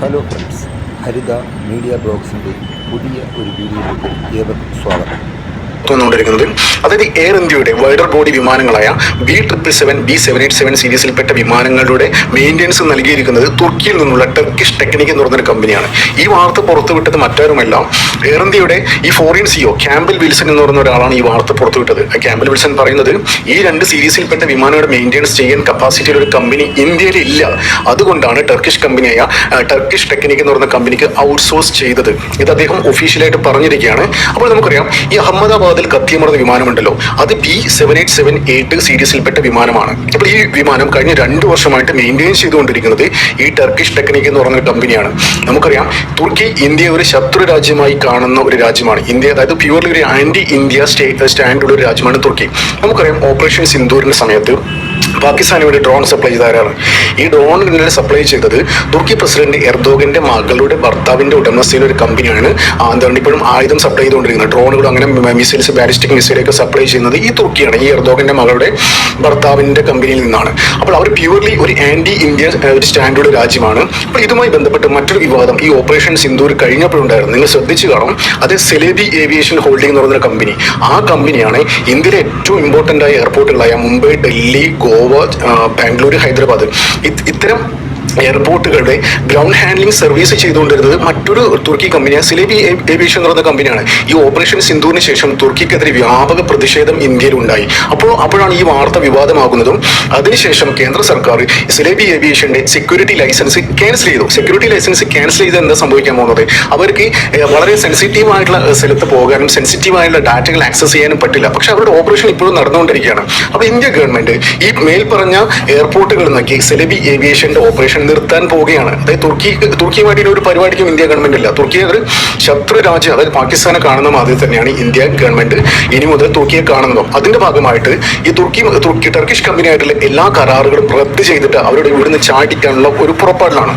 Hello friends Haritha media ബ്ലോഗ്സിന്റെ പുതിയ ഒരു വീഡിയോയിലേക്ക് ഏവർക്കും സ്വാഗതം. വന്നുകൊണ്ടിരിക്കുന്നത് അതായത് എയർ ഇന്ത്യയുടെ wider body വിമാനങ്ങളായ B triple seven B seven eight seven സീരീസിൽപ്പെട്ട വിമാനങ്ങളുടെ മെയിന്റെനൻസ് നൽകിയിരിക്കുന്നത് തുർക്കിയിൽ നിന്നുള്ള ടെർക്കിഷ് ടെക്നിക് എന്ന് പറഞ്ഞൊരു കമ്പനിയാണ് ഈ വാർത്ത പുറത്തുവിട്ടത് മറ്റാരുമല്ല. എയർ ഇന്ത്യയുടെ ഈ ഫോറിൻ സിഒ ക്യാമ്പിൽ വിൽസൺ എന്ന് പറയുന്ന ഒരാളാണ് ഈ വാർത്ത പുറത്തുവിട്ടത്. ക്യാമ്പൽ വിൽസൺ പറയുന്നത് ഈ രണ്ട് സീരീസിൽപ്പെട്ട വിമാനങ്ങളുടെ മെയിന്റെനൻസ് ചെയ്യാൻ കപ്പാസിറ്റി ഒരു കമ്പനി ഇന്ത്യയിൽ ഇല്ല. അതുകൊണ്ടാണ് ടർക്കിഷ് കമ്പനിയായ ടർക്കിഷ് ടെക്നിക് എന്ന് പറയുന്ന കമ്പനിക്ക് ഔട്ട്സോഴ്സ് ചെയ്തത്. ഇത് അദ്ദേഹം ഒഫീഷ്യലായിട്ട് പറഞ്ഞിരിക്കുകയാണ്. അപ്പോൾ നമുക്കറിയാം ഈ അഹമ്മദാബാദിൽ കത്തിയമർന്ന വിമാനമുണ്ടല്ലോ. അത് B seven eight seven eight സീരീസിൽപ്പെട്ട വിമാനമാണ്. അപ്പോൾ ഈ വിമാനം കഴിഞ്ഞ രണ്ട് വർഷമായിട്ട് മെയിന്റെയിൻ ചെയ്തുകൊണ്ടിരിക്കുന്നത് ഈ ടർക്കിഷ് ടെക്നിക് എന്ന് പറഞ്ഞ കമ്പനിയാണ് നമുക്കറിയാം തുർക്കി ഇന്ത്യ ഒരു ശത്രു രാജ്യമായി കാണുന്ന ഒരു രാജ്യമാണ്. ഇന്ത്യ അതായത് പ്യൂർലി ഒരു ആന്റി ഇന്ത്യ സ്റ്റേ സ്റ്റാൻഡുള്ള ഒരു രാജ്യമാണ് തുർക്കി നമുക്കറിയാം ഓപ്പറേഷൻ സിന്ദൂരിന്റെ സമയത്ത് പാകിസ്ഥാന് വേണ്ടി ഡ്രോൺ സപ്ലൈ ചെയ്താരാണ് ഈ ഡ്രോൺ സപ്ലൈ ചെയ്തത് തുർക്കി പ്രസിഡന്റ് എർദോഗന്റെ മകളുടെ ഭർത്താവിന്റെ ഉടമസ്ഥയിലെ ഒരു കമ്പനിയാണ്. എന്താണ് ഇപ്പോഴും ആയുധം സപ്ലൈ ചെയ്തുകൊണ്ടിരിക്കുന്നത്. ഡ്രോണുകൾ അങ്ങനെ മിസൈൽസ് ബാലിസ്റ്റിക് മിസൈലൊക്കെ സപ്ലൈ ചെയ്യുന്നത് ഈ തുർക്കിയാണ്. ഈ എർദോഗന്റെ മകളുടെ ഭർത്താവിന്റെ കമ്പനിയിൽ നിന്നാണ്. അപ്പോൾ അവർ പ്യുവർലി ഒരു ആന്റി ഇന്ത്യ സ്റ്റാൻഡേർഡ് രാജ്യമാണ്. അപ്പോൾ ഇതുമായി ബന്ധപ്പെട്ട് മറ്റൊരു വിവാദം. ഈ ഓപ്പറേഷൻ സിന്ദൂർ കഴിഞ്ഞപ്പോഴുണ്ടായിരുന്നു. നിങ്ങൾ ശ്രദ്ധിച്ചു കാണും അത് സെലേബി ഏവിയേഷൻ ഹോൾഡിംഗ് എന്ന് പറയുന്ന കമ്പനി ആ കമ്പനിയാണ് ഇന്ത്യയിലെ ഏറ്റവും ഇമ്പോർട്ടന്റ് ആയ എയർപോർട്ടുകളായ മുംബൈ ഡൽഹി ഗോവ ബാംഗ്ലൂർ ഹൈദരാബാദ് ഇത്- ഇത്തരം എയർപോർട്ടുകളുടെ ഗ്രൗണ്ട് ഹാൻഡ്ലിംഗ് സർവീസ് ചെയ്തുകൊണ്ടിരുന്നത് മറ്റൊരു തുർക്കി കമ്പനിയാണ് സിലേബി ഏവിയേഷൻ എന്ന് പറയുന്ന കമ്പനിയാണ് ഈ ഓപ്പറേഷൻ സിന്ധുവിന് ശേഷം തുർക്കിക്കെതിരെ വ്യാപക പ്രതിഷേധം ഇന്ത്യയിൽ ഉണ്ടായി അപ്പോൾ അപ്പോഴാണ് ഈ വാർത്ത വിവാദമാകുന്നതും അതിനുശേഷം കേന്ദ്ര സർക്കാർ സിലേബി ഏവിയേഷന്റെ സെക്യൂരിറ്റി ലൈസൻസ് ക്യാൻസൽ ചെയ്തു. സെക്യൂരിറ്റി ലൈസൻസ് ക്യാൻസൽ ചെയ്ത് എന്താ സംഭവിക്കാൻ പോകുന്നത്? അവർക്ക് വളരെ സെൻസിറ്റീവ് ആയിട്ടുള്ള സ്ഥലത്ത് പോകാനും സെൻസിറ്റീവ് ആയിട്ടുള്ള ഡാറ്റകൾ ആക്സസ് ചെയ്യാനും പറ്റില്ല. പക്ഷെ അവരുടെ ഓപ്പറേഷൻ ഇപ്പോഴും നടന്നുകൊണ്ടിരിക്കുകയാണ്. അപ്പോൾ ഇന്ത്യ ഗവൺമെന്റ് ഈ മേൽപ്പറഞ്ഞ എയർപോർട്ടുകളിൽ നിന്നൊക്കെ സെലബി ഏവിയേഷന്റെ ഓപ്പറേഷൻ നിർത്താൻ പോവുകയാണ്. അതായത് തുർക്കി തുർക്കിയുമായിട്ട് ഒരു പരിപാടിക്കും ഇന്ത്യ ഗവൺമെന്റ് ഇല്ല. തുർക്കി ഒരു ശത്രു രാജ്യം അതായത് പാകിസ്ഥാനെ കാണുന്ന മാതിരി തന്നെയാണ് ഇന്ത്യ ഗവൺമെന്റ് ഇനി മുതൽ തുർക്കിയെ കാണുന്നതും. അതിന്റെ ഭാഗമായിട്ട് ഈ തുർക്കി തുർക്കി ടർക്കിഷ് കമ്പനിയായിട്ടുള്ള എല്ലാ കരാറുകളും റദ്ദ് ചെയ്തിട്ട് അവരുടെ ഇവിടുന്ന് ചാടിക്കാനുള്ള ഒരു പുറപ്പാടിലാണ്.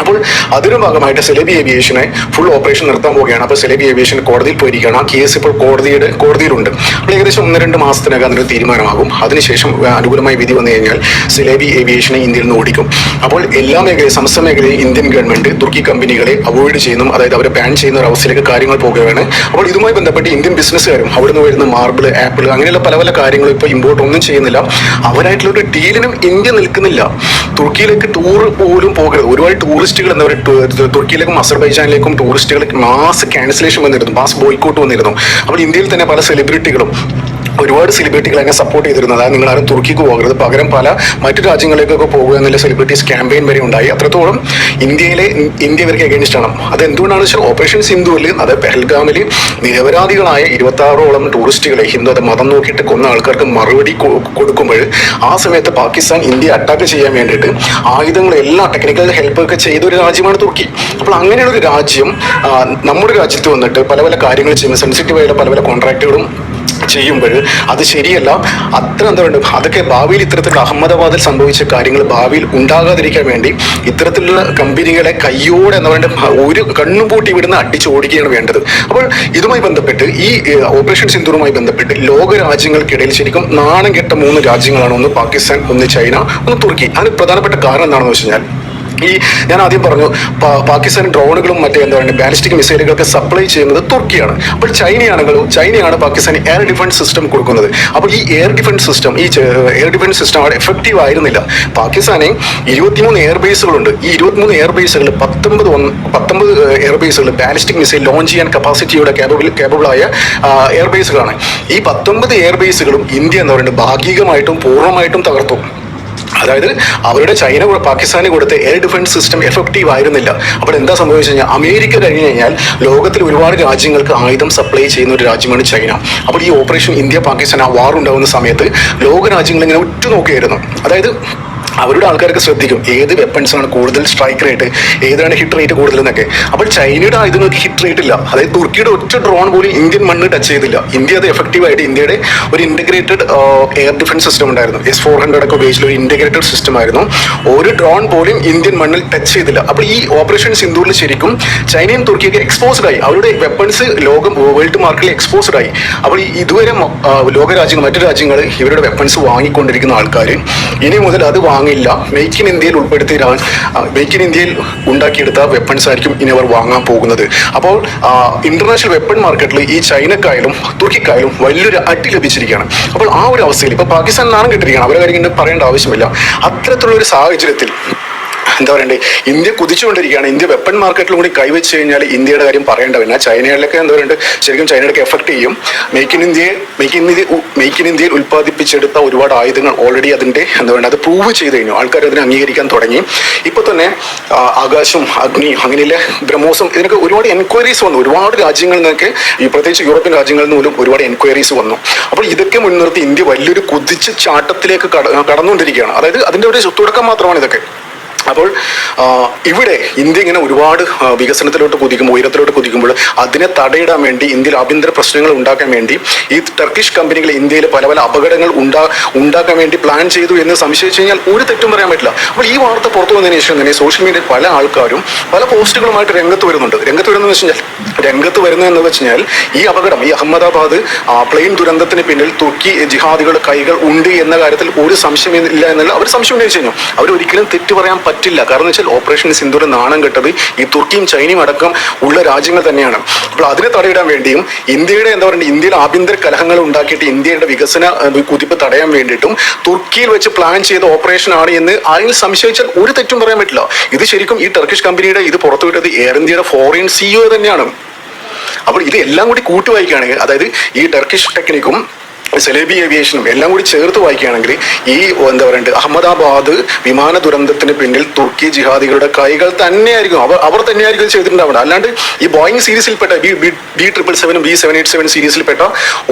അപ്പോൾ അതിന് ഭാഗമായിട്ട് സെലബി ഏവിയേഷനെ ഫുൾ ഓപ്പറേഷൻ നിർത്താൻ പോവുകയാണ്. അപ്പോൾ സെലബി ഏവിയേഷൻ കോടതിയിൽ പോയിരിക്കുകയാണ്. ആ കേസ് ഇപ്പോൾ കോടതിയുടെ കോടതിയിലുണ്ട്. അപ്പോൾ ഏകദേശം ഒന്ന് രണ്ട് മാസത്തിനകം അതിനൊരു തീരുമാനമാകും. അതിനുശേഷം അനുകൂലമായ വിധി വന്നു കഴിഞ്ഞാൽ സെലേബി ഏവിയേഷനെ ഇന്ത്യയിൽ നിന്ന് ഓടിക്കും. അപ്പോൾ എല്ലാ മേഖലയും സംസ്ഥാന മേഖലയിൽ ഇന്ത്യൻ ഗവൺമെന്റ് തുർക്കി കമ്പനികളെ അവോയ്ഡ് ചെയ്യുന്നു. അതായത് അവരെ ബാൻ ചെയ്യുന്ന ഒരു അവസ്ഥയിലേക്ക് കാര്യങ്ങൾ പോകുകയാണ്. അപ്പോൾ ഇതുമായി ബന്ധപ്പെട്ട് ഇന്ത്യൻ ബിസിനസ്സുകാരും അവിടുന്ന് വരുന്ന മാർബിൾ ആപ്പിൾ അങ്ങനെയുള്ള പല പല കാര്യങ്ങളും ഇപ്പോൾ ഇമ്പോർട്ട് ഒന്നും ചെയ്യുന്നില്ല. അവരായിട്ടുള്ള ഒരു ഡീലിനും ഇന്ത്യ നിൽക്കുന്നില്ല. തുർക്കിയിലേക്ക് ടൂർ പോലും പോകരുത്. ഒരുപാട് ടൂറിസ്റ്റുകൾ എന്താ പറയുക തുർക്കിയിലേക്കും അസർബൈജാനിലേക്കും ടൂറിസ്റ്റുകൾ മാസ് ക്യാൻസലേഷൻ വന്നിരുന്നു. മാസ് ബോയ്ക്കോട്ട് വന്നിരുന്നു. അപ്പോൾ ഇന്ത്യയിൽ തന്നെ പല സെലിബ്രിറ്റികളും ഒരുപാട് സെലിബ്രിറ്റികൾ എന്നെ സപ്പോർട്ട് ചെയ്തിരുന്നത്. അതായത് നിങ്ങൾ ആരും തുർക്കിക്ക് പോകരുത്. പകരം പല മറ്റു രാജ്യങ്ങളിലേക്കൊക്കെ പോകുക എന്നുള്ള സെലിബ്രിറ്റീസ് ക്യാമ്പയിൻ വരെ ഉണ്ടായി. അത്രത്തോളം ഇന്ത്യയിലെ ഇന്ത്യ ഇവർക്ക് അഗേൻസ്റ്റ് ആണ്. അത് എന്തുകൊണ്ടാണ് വെച്ചാൽ ഓപ്പറേഷൻ സിന്ധുവിൽ അത് പെഹൽഗാമിൽ നിരപരാധികളായ ഇരുപത്തി ആറോളം ടൂറിസ്റ്റുകളെ ഹിന്ദു അത് മതം നോക്കിയിട്ട് കൊന്ന ആൾക്കാർക്ക് മറുപടി കൊടുക്കുമ്പോൾ ആ സമയത്ത് പാകിസ്ഥാൻ ഇന്ത്യ അറ്റാക്ക് ചെയ്യാൻ വേണ്ടിയിട്ട് ആയുധങ്ങൾ എല്ലാ ടെക്നിക്കൽ ഹെൽപ്പ് ഒക്കെ ചെയ്ത ഒരു രാജ്യമാണ് തുർക്കി. അപ്പോൾ അങ്ങനെയുള്ള ഒരു രാജ്യം നമ്മുടെ രാജ്യത്ത് വന്നിട്ട് പല പല കാര്യങ്ങൾ ചെയ്യുമ്പോൾ സെൻസിറ്റീവ് ആയിട്ടുള്ള പല പല കോൺട്രാക്റ്റുകളും ചെയ്യുമ്പോൾ അത് ശരിയല്ല. അത്ര എന്താ വേണ്ട അതൊക്കെ ഭാവിയിൽ ഇത്തരത്തിലുള്ള അഹമ്മദാബാദിൽ സംഭവിച്ച കാര്യങ്ങൾ ഭാവിയിൽ ഉണ്ടാകാതിരിക്കാൻ വേണ്ടി ഇത്തരത്തിലുള്ള കമ്പനികളെ കയ്യോടെ എന്താ പറയുക ഒരു കണ്ണും പൂട്ടി വിടുന്ന അടിച്ചോടിക്കുകയാണ് വേണ്ടത്. അപ്പോൾ ഇതുമായി ബന്ധപ്പെട്ട് ഈ ഓപ്പറേഷൻ സിന്ധുറുമായി ബന്ധപ്പെട്ട് ലോക രാജ്യങ്ങൾക്കിടയിൽ ശരിക്കും നാണം കെട്ട മൂന്ന് രാജ്യങ്ങളാണ് ഒന്ന് പാകിസ്ഥാൻ ഒന്ന് ചൈന ഒന്ന് തുർക്കി. അതിന് പ്രധാനപ്പെട്ട കാരണം എന്താണെന്ന് വെച്ച് കഴിഞ്ഞാൽ ഈ ഞാൻ ആദ്യം പറഞ്ഞു പാകിസ്ഥാൻ ഡ്രോണുകളും മറ്റേ എന്താ പറയുക ബാലിസ്റ്റിക് മിസൈലുകളൊക്കെ സപ്ലൈ ചെയ്യുന്നത് തുർക്കിയാണ്. അപ്പോൾ ചൈനയാണെങ്കിലും ചൈനയാണ് പാകിസ്ഥാൻ എയർ ഡിഫൻസ് സിസ്റ്റം കൊടുക്കുന്നത്. അപ്പോൾ ഈ എയർ ഡിഫൻസ് സിസ്റ്റം ഈ എയർ ഡിഫൻസ് സിസ്റ്റം അവിടെ എഫക്റ്റീവ് ആയിരുന്നില്ല. പാകിസ്ഥാനെ ഇരുപത്തിമൂന്ന് എയർ ബേസുകളുണ്ട് ഈ ഇരുപത്തിമൂന്ന് എയർ ബേസുകൾ പത്തൊമ്പത് പത്തൊമ്പത് എയർ ബേസുകൾ ബാലിസ്റ്റിക് മിസൈൽ ലോഞ്ച് ചെയ്യാൻ കപ്പാസിറ്റിയുടെ കേബിൾ കേബിൾ ആയ എയർ ബേസുകളാണ് ഈ പത്തൊമ്പത് എയർ ബേസുകളും ഇന്ത്യ എന്ന് പറയുന്നത് ഭാഗികമായിട്ടും പൂർണമായിട്ടും തകർത്തു. അതായത് അവരുടെ ചൈന പാകിസ്ഥാന് കൊടുത്ത എയർ ഡിഫൻസ് സിസ്റ്റം എഫക്റ്റീവ് ആയിരുന്നില്ല. അപ്പോൾ എന്താ സംഭവിച്ചു കഴിഞ്ഞാൽ അമേരിക്ക കഴിഞ്ഞു കഴിഞ്ഞാൽ ലോകത്തിൽ ഒരുപാട് രാജ്യങ്ങൾക്ക് ആയുധം സപ്ലൈ ചെയ്യുന്ന ഒരു രാജ്യമാണ് ചൈന. അപ്പോൾ ഈ ഓപ്പറേഷൻ ഇന്ത്യ പാകിസ്ഥാൻ ആ വാർ ഉണ്ടാകുന്ന സമയത്ത് ലോക രാജ്യങ്ങൾ ഇങ്ങനെ ഉറ്റുനോക്കിയായിരുന്നു അതായത് അവരുടെ ആൾക്കാർക്ക് ശ്രദ്ധിക്കും. ഏത് വെപ്പൺസ് ആണ് കൂടുതൽ സ്ട്രൈക്ക് റേറ്റ് ഏതാണ് ഹിറ്റ് റേറ്റ് കൂടുതൽ എന്നൊക്കെ. അപ്പോൾ ചൈനയുടെ ആയുധങ്ങൾക്ക് ഹിറ്റ് റേറ്റ് ഇല്ല. അതായത് തുർക്കിയുടെ ഒറ്റ ഡ്രോൺ പോലും ഇന്ത്യൻ മണ്ണ് ടച്ച് ചെയ്തില്ല. ഇന്ത്യ അത് എഫക്റ്റീവ് ആയിട്ട് ഇന്ത്യയുടെ ഒരു ഇന്റഗ്രേറ്റഡ് എയർ ഡിഫൻസ് സിസ്റ്റം ഉണ്ടായിരുന്നു. എസ് ഫോർ ഹൺഡ്രഡ് ഒക്കെ ഉപയോഗിച്ചുള്ള ഒരു ഇന്റഗ്രേറ്റഡ് സിസ്റ്റം ആയിരുന്നു. ഒരു ഡ്രോൺ പോലും ഇന്ത്യൻ മണ്ണിൽ ടച്ച് ചെയ്തില്ല. അപ്പോൾ ഈ ഓപ്പറേഷൻ സിന്ധൂരിൽ ശരിക്കും ചൈനയും തുർക്കിയൊക്കെ എക്സ്പോസ്ഡ് ആയി. അവരുടെ വെപ്പൺസ് ലോകം വേൾഡ് മാർക്കറ്റിൽ എക്സ്പോസ്ഡ് ആയി. അപ്പോൾ ഇതുവരെ ലോകരാജ്യങ്ങൾ മറ്റു രാജ്യങ്ങൾ ഇവരുടെ വെപ്പൺസ് വാങ്ങിക്കൊണ്ടിരിക്കുന്ന ആൾക്കാർ ഇനി മുതൽ അത് വാങ്ങി വാങ്ങില്ല. മെയ്ക്ക് ഇൻ ഇന്ത്യയിൽ ഉൾപ്പെടുത്തി മെയ്ക്ക് ഇൻ ഇന്ത്യയിൽ ഉണ്ടാക്കിയെടുത്ത വെപ്പൺസ് ആയിരിക്കും ഇനി അവർ വാങ്ങാൻ പോകുന്നത്. അപ്പോൾ ഇന്റർനാഷണൽ വെപ്പൺ മാർക്കറ്റിൽ ഈ ചൈനക്കായാലും തുർക്കിക്കായാലും വലിയൊരു അടി ലഭിച്ചിരിക്കുകയാണ്. അപ്പോൾ ആ ഒരു അവസ്ഥയിൽ ഇപ്പൊ പാകിസ്ഥാൻ നാണം കെട്ടിരിക്കുകയാണ് അവരെ കാര്യം പറയേണ്ട ആവശ്യമില്ല. അത്തരത്തിലുള്ള ഒരു സാഹചര്യത്തിൽ എന്താ പറയണ്ടേ? ഇന്ത്യ കുതിച്ചുകൊണ്ടിരിക്കുകയാണ്. ഇന്ത്യ വെപ്പൺ മാർക്കറ്റിലും കൂടി കൈവച്ച് കഴിഞ്ഞാൽ ഇന്ത്യയുടെ കാര്യം പറയേണ്ട പിന്നെ ചൈനയിലൊക്കെ എന്താ പറയുക ശരിക്കും ചൈനയുടെ എഫക്ട് ചെയ്യും. മേക്ക് ഇൻ ഇന്ത്യയെ make in India make in ഇന്ത്യയിൽ ഉൽപ്പാദിപ്പിച്ചെടുത്ത ഒരുപാട് ആയുധങ്ങൾ ഓൾറെഡി അതിന്റെ എന്താ പറയുക അത് പ്രൂവ് ചെയ്ത് കഴിഞ്ഞു. ആൾക്കാർ അതിനെ അംഗീകരിക്കാൻ തുടങ്ങി. ഇപ്പോൾ തന്നെ ആകാശം അഗ്നി അങ്ങനെയുള്ള ബ്രഹ്മോസം ഇതിനൊക്കെ ഒരുപാട് എൻക്വയറീസ് വന്നു. ഒരുപാട് രാജ്യങ്ങളിൽ നിന്നൊക്കെ ഈ പ്രത്യേകിച്ച് യൂറോപ്യൻ രാജ്യങ്ങളിൽ നിന്ന് പോലും ഒരുപാട് എൻക്വയറീസ് വന്നു. അപ്പോൾ ഇതൊക്കെ മുൻനിർത്തി ഇന്ത്യ വലിയൊരു കുതിച്ച് ചാട്ടത്തിലേക്ക് കട- കടന്നുകൊണ്ടിരിക്കുകയാണ്. അതായത് അതിന്റെ ഒരു തുടക്കം മാത്രമാണ് ഇതൊക്കെ. അപ്പോൾ ഇവിടെ ഇന്ത്യ ഇങ്ങനെ ഒരുപാട് വികസനത്തിലോട്ട് കുതിക്കുമ്പോൾ ഉയരത്തിലോട്ട് കുതിക്കുമ്പോൾ അതിനെ തടയിടാൻ വേണ്ടി ഇന്ത്യയിൽ ആഭ്യന്തര പ്രശ്നങ്ങൾ ഉണ്ടാക്കാൻ വേണ്ടി ഈ ടർക്കിഷ് കമ്പനികൾ ഇന്ത്യയിൽ പല പല അപകടങ്ങൾ ഉണ്ടാ ഉണ്ടാക്കാൻ വേണ്ടി പ്ലാൻ ചെയ്തു എന്ന് സംശയിച്ചു കഴിഞ്ഞാൽ ഒരു തെറ്റും പറയാൻ പറ്റില്ല. അപ്പോൾ ഈ വാർത്ത പുറത്തു വന്നതിന് ശേഷം തന്നെ സോഷ്യൽ മീഡിയയിൽ പല ആൾക്കാരും പല പോസ്റ്റുകളുമായിട്ട് രംഗത്ത് വരുന്നുണ്ട്. രംഗത്ത് വരുന്നതെന്ന് വെച്ച് കഴിഞ്ഞാൽ രംഗത്ത് വരുന്നതെന്ന് വെച്ച് കഴിഞ്ഞാൽ ഈ അപകടം ഈ അഹമ്മദാബാദ് പ്ലെയിൻ ദുരന്തത്തിന് പിന്നിൽ തുർക്കി ജിഹാദികളുടെ കൈകൾ ഉണ്ട് എന്ന കാര്യത്തിൽ ഒരു സംശയം ഇല്ല എന്നുള്ള അവർ സംശയം ഉന്നയിച്ചു കഴിഞ്ഞു. അവർ ഒരിക്കലും തെറ്റ് പറയാൻ പറ്റില്ല. കാരണം വെച്ചാൽ ഓപ്പറേഷൻ സിന്ധുവിന് നാണം കെട്ടത് ഈ തുർക്കിയും ചൈനയും അടക്കം ഉള്ള രാജ്യങ്ങൾ തന്നെയാണ്. അപ്പോൾ അതിനെ തടയിടാൻ വേണ്ടിയും ഇന്ത്യയുടെ എന്താ പറയുക ഇന്ത്യയിൽ ആഭ്യന്തര കലഹങ്ങൾ ഉണ്ടാക്കിയിട്ട് ഇന്ത്യയുടെ വികസന കുതിപ്പ് തടയാൻ വേണ്ടിയിട്ടും തുർക്കിയിൽ വെച്ച് പ്ലാൻ ചെയ്ത ഓപ്പറേഷൻ ആണ് എന്ന് ആരെങ്കിലും സംശയിച്ചാൽ ഒരു തെറ്റും പറയാൻ പറ്റില്ല. ഇത് ശരിക്കും ഈ ടർക്കിഷ് കമ്പനിയുടെ ഇത് പുറത്തുവിട്ടത് എയർ ഇന്ത്യയുടെ ഫോറിൻ സിഇഒ തന്നെയാണ്. അപ്പോൾ ഇത് എല്ലാം കൂടി കൂട്ടി വായിക്കുകയാണെങ്കിൽ അതായത് ഈ ടർക്കിഷ് ടെക്നിക്കും സെലേബി ഏവിയേഷനും എല്ലാം കൂടി ചേർത്ത് വായിക്കുകയാണെങ്കിൽ ഈ എന്താ പറയുക അഹമ്മദാബാദ് വിമാന ദുരന്തത്തിന് പിന്നിൽ തുർക്കി ജിഹാദികളുടെ കൈകൾ തന്നെയായിരിക്കും. അവർ അവർ തന്നെയായിരിക്കും ഇത് ചെയ്തിട്ടുണ്ടാവുന്നത്. അല്ലാണ്ട് ഈ ബോയിങ് സീരീസിൽപ്പെട്ട ബി ബി ട്രിപ്പിൾ സെവനും ബി സെവൻ എയ്റ്റ് സെവൻ സീരീസിൽപ്പെട്ട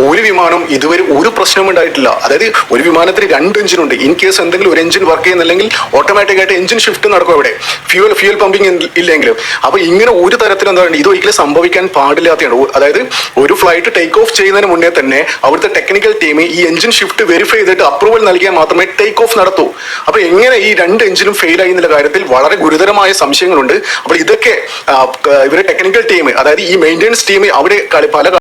ഒരു വിമാനം ഇതുവരെ ഒരു പ്രശ്നവും ഉണ്ടായിട്ടില്ല. അതായത് ഒരു വിമാനത്തിന് രണ്ട് എഞ്ചിനുണ്ട് ഇൻ കേസ് എന്തെങ്കിലും ഒരു എഞ്ചിൻ വർക്ക് ചെയ്യുന്നില്ലെങ്കിൽ ഓട്ടോമാറ്റിക് ആയിട്ട് എഞ്ചിൻ ഷിഫ്റ്റ് നടക്കും അവിടെ. ഫ്യൂൽ ഫ്യൂൽ പമ്പിങ് ഇല്ലെങ്കിലും. അപ്പോൾ ഇങ്ങനെ ഒരു തരത്തിൽ എന്താ പറയുക ഇത് ഒരിക്കലും സംഭവിക്കാൻ പാടില്ലാത്തതാണ്. അതായത് ഒരു ഫ്ലൈറ്റ് ടേക്ക് ഓഫ് ചെയ്യുന്നതിന് മുന്നേ തന്നെ അവിടുത്തെ ടെക്നിക്കൽ ടീം ഈ എഞ്ചിൻ ഷിഫ്റ്റ് വെരിഫൈ ചെയ്തിട്ട് അപ്രൂവൽ നൽകിയാൽ മാത്രമേ ടേക്ക് ഓഫ് നടത്തൂ. അപ്പൊ എങ്ങനെ ഈ രണ്ട് എഞ്ചിനും ഫെയിൽ ആയി എന്നുള്ള കാര്യത്തിൽ വളരെ ഗുരുതരമായ സംശയങ്ങളുണ്ട്. അപ്പോൾ ഇതൊക്കെ ഇവരുടെ ഇവരെ ടെക്നിക്കൽ ടീം അതായത് ഈ മെയിന്റെനൻസ് ടീം അവിടെ പല